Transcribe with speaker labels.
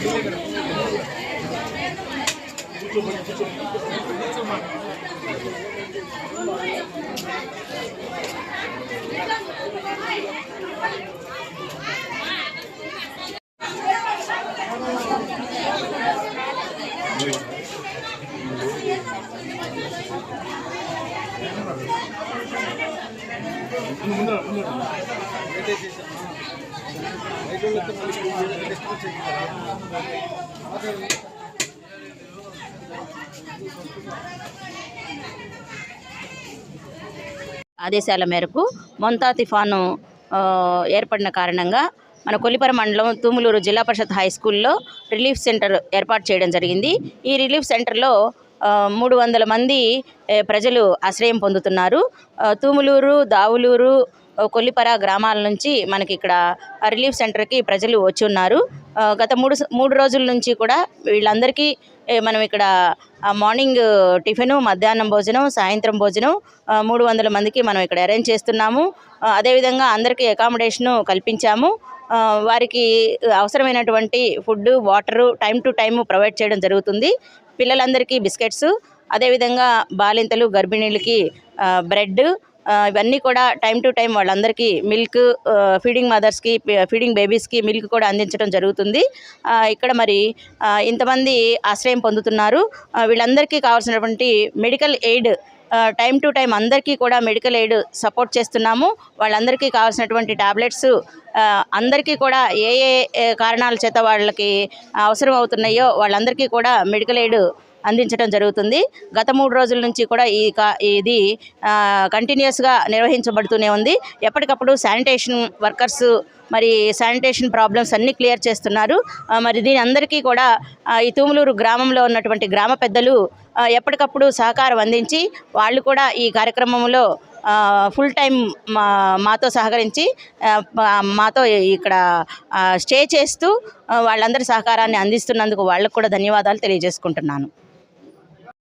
Speaker 1: 오늘 오늘 ఆదేశాల మేరకు మొంతా తుఫాను ఏర్పడిన కారణంగా మన కొల్లిపర మండలం తూములూరు జిల్లా పరిషత్ హై స్కూల్లో రిలీఫ్ సెంటర్ ఏర్పాటు చేయడం జరిగింది. ఈ రిలీఫ్ సెంటర్లో మూడు వందల మంది ప్రజలు ఆశ్రయం పొందుతున్నారు. తూములూరు దావులూరు కొల్లిపర గ్రామాల నుంచి మనకి ఇక్కడ రిలీఫ్ సెంటర్కి ప్రజలు వచ్చి ఉన్నారు గత మూడు మూడు రోజుల నుంచి కూడా వీళ్ళందరికీ మనం ఇక్కడ మార్నింగ్ టిఫిను మధ్యాహ్నం భోజనం సాయంత్రం భోజనం మూడు వందల మందికి మనం ఇక్కడ అరేంజ్ చేస్తున్నాము. అదేవిధంగా అందరికీ అకామిడేషను కల్పించాము. వారికి అవసరమైనటువంటి food water time to time provide చేయడం జరుగుతుంది. పిల్లలందరికీ బిస్కెట్స్ అదేవిధంగా బాలింతలు గర్భిణీలకి బ్రెడ్ ఇవన్నీ కూడా టైం టు టైం వాళ్ళందరికీ మిల్క్ ఫీడింగ్ మదర్స్కి ఫీడింగ్ బేబీస్కి మిల్క్ కూడా అందించడం జరుగుతుంది. ఇక్కడ మరి ఇంతమంది ఆశ్రయం పొందుతున్నారు. వీళ్ళందరికీ కావాల్సినటువంటి medical aid time to time అందరికీ కూడా మెడికల్ ఎయిడ్ సపోర్ట్ చేస్తున్నాము. వాళ్ళందరికీ కావాల్సినటువంటి టాబ్లెట్స్ అందరికీ కూడా ఏ ఏ కారణాల చేత వాళ్ళకి అవసరం అవుతున్నాయో వాళ్ళందరికీ కూడా మెడికల్ ఎయిడ్ అందించడం జరుగుతుంది. గత మూడు రోజుల నుంచి కూడా ఈ ఇది కంటిన్యూస్గా నిర్వహించబడుతూనే ఉంది. ఎప్పటికప్పుడు శానిటేషన్ వర్కర్స్ మరి శానిటేషన్ ప్రాబ్లమ్స్ అన్నీ క్లియర్ చేస్తున్నారు. మరి దీని అందరికీ కూడా ఈ తూములూరు గ్రామంలో ఉన్నటువంటి గ్రామ పెద్దలు ఎప్పటికప్పుడు సహకారం అందించి వాళ్ళు కూడా ఈ కార్యక్రమంలో ఫుల్ టైం మా మాతో సహకరించి మాతో ఇక్కడ స్టే చేస్తూ వాళ్ళందరి సహకారాన్ని అందిస్తున్నందుకు వాళ్ళకు కూడా ధన్యవాదాలు తెలియజేసుకుంటున్నాను.